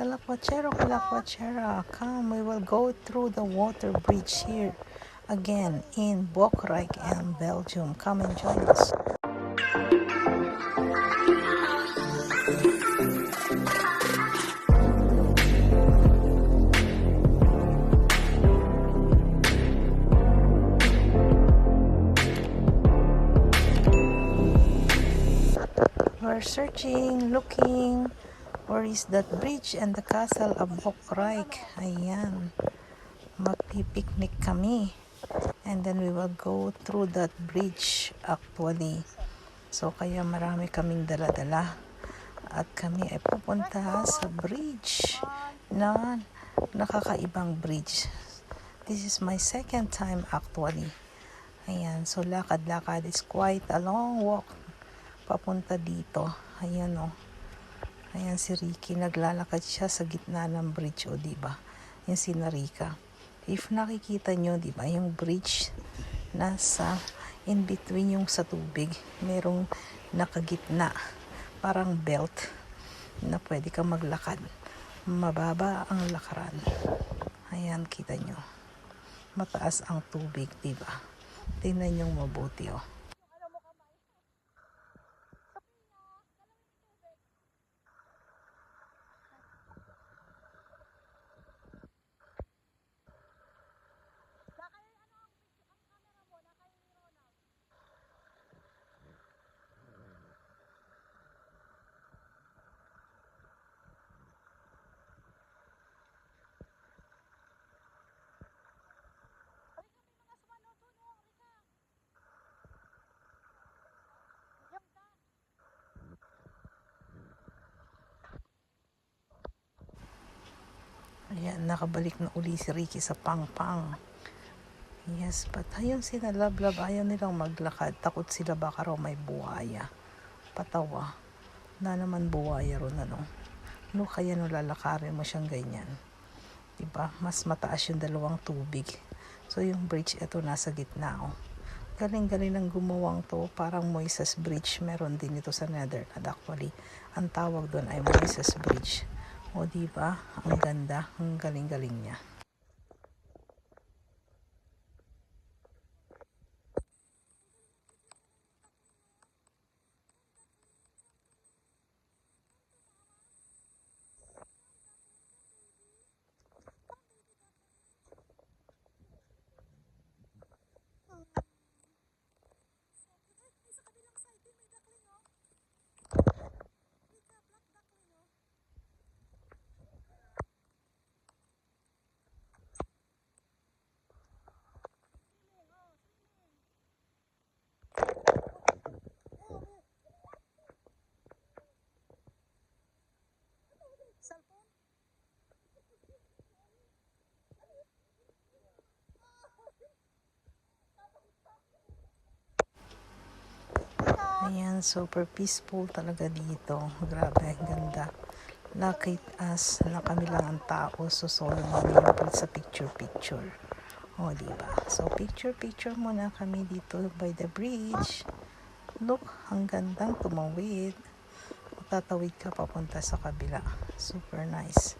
Kalakwachero, Kalakwachera, come, we will go through the water bridge here again in Bokrijk and Belgium. Come and join us. We're searching, looking, where is that bridge and the castle of Bokrijk. Ayan. Magpipiknik kami. And then we will go through that bridge actually. So kaya marami kaming dala-dala. At kami ay pupunta sa bridge na nakakaibang bridge. This is my second time actually. Ayan, so lakad-lakad is quite a long walk papunta dito. Ayan o. Ayan si Ricky, naglalakad siya sa gitna ng bridge o, di ba? Yung si Narika. If nakikita nyo, di ba, yung bridge nasa in between yung sa tubig, merong nakagitna, parang belt na pwede kang maglakad. Mababa ang lakaran. Ayan, kita nyo. Mataas ang tubig, di ba? Tingnan nyo mabuti, oh. Ayan, nakabalik na uli si Ricky sa pangpang. Yes, but ayun sila lablab, ayaw nilang maglakad. Takot sila baka raw may buhaya. Patawa. Na naman buhaya ron ano. No, kaya no lalakarin mo siyang ganyan. Diba? Mas mataas yung dalawang tubig. So yung bridge, ito nasa gitna. Oh. Galing-galing ng gumawang to. Parang Moises Bridge. Meron din ito sa Netherlands actually. Ang tawag doon ay Moises Bridge. O di ba? Ang ganda, ang galing-galing niya. Ayan, super peaceful talaga dito. Grabe, ganda. Lucky us na kami lang ang tao. So, solo namin yung pala sa picture-picture. O, diba? So, picture-picture muna kami dito by the bridge. Look, ang gandang tumawid. Tatawid ka papunta sa kabila. Super nice.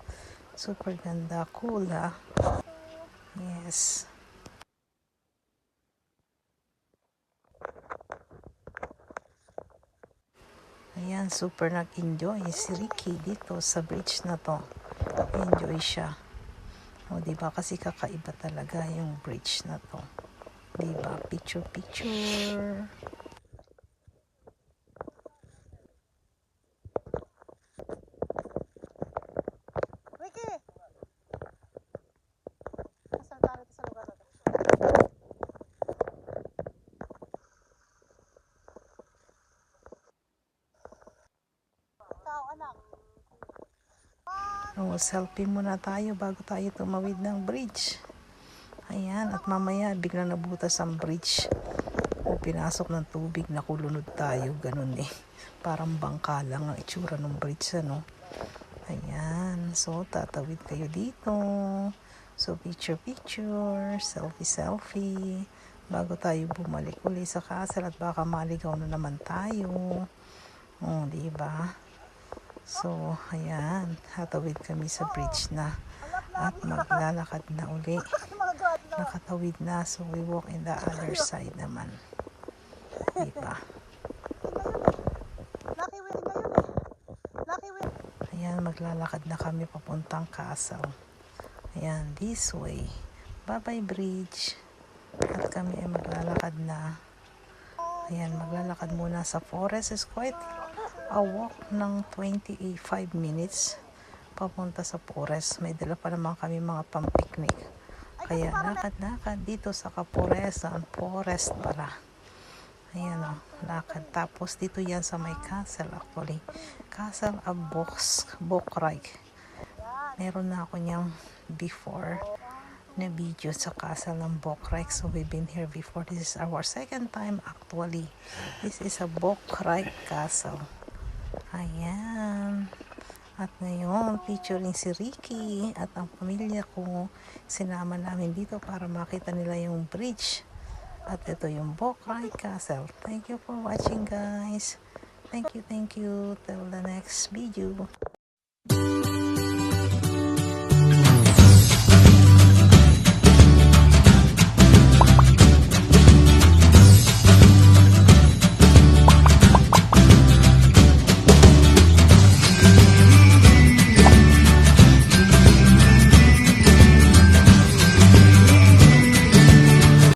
Super ganda. Cool, ha? Yes. Ayan, super nag-enjoy si Ricky dito sa bridge na to. Enjoy siya. O, diba? Kasi kakaiba talaga yung bridge na to. Diba? Picture, picture. Ricky! Nasaan tayo sa lugar na to? Ikaw, anak. Selfie muna tayo bago tayo tumawid ng bridge. Ayan, at mamaya biglang nabutas ang bridge. O, pinasok ng tubig, nakulunod tayo. Ganun eh. Parang bangka lang ang itsura ng bridge, ano? Ayan, so tatawid kayo dito. So, picture-picture, selfie-selfie. Bago tayo bumalik uli sa castle at baka maligaw na naman tayo. O, di ba? So, ayan. Hatawid kami sa bridge na. At maglalakad na uli. Nakatawid na. So, we walk in the other side naman. Lucky win. Ayan, maglalakad na kami papuntang castle. Ayan, this way. Bye-bye bridge. At kami ay maglalakad na. Ayan, maglalakad muna sa forest. It's quite a walk ng 25 minutes papunta sa forest. May dala pa naman kami mga pang-picnic. Kaya lakad-lakad dito sa Kaporesan Forest para. Ayan o, lakad. Tapos dito yan sa may castle actually. Castle of Box, Bokraik. Meron na ako niyang before na video sa castle ng Bokraik. So we've been here before. This is our second time actually. This is a Bokraik Castle. Ayan. At ngayon, featuring si Ricky at ang pamilya ko, sinama namin dito para makita nila yung bridge. At ito yung Bokrai Castle. Thank you for watching guys. Thank you, thank you. Till the next video.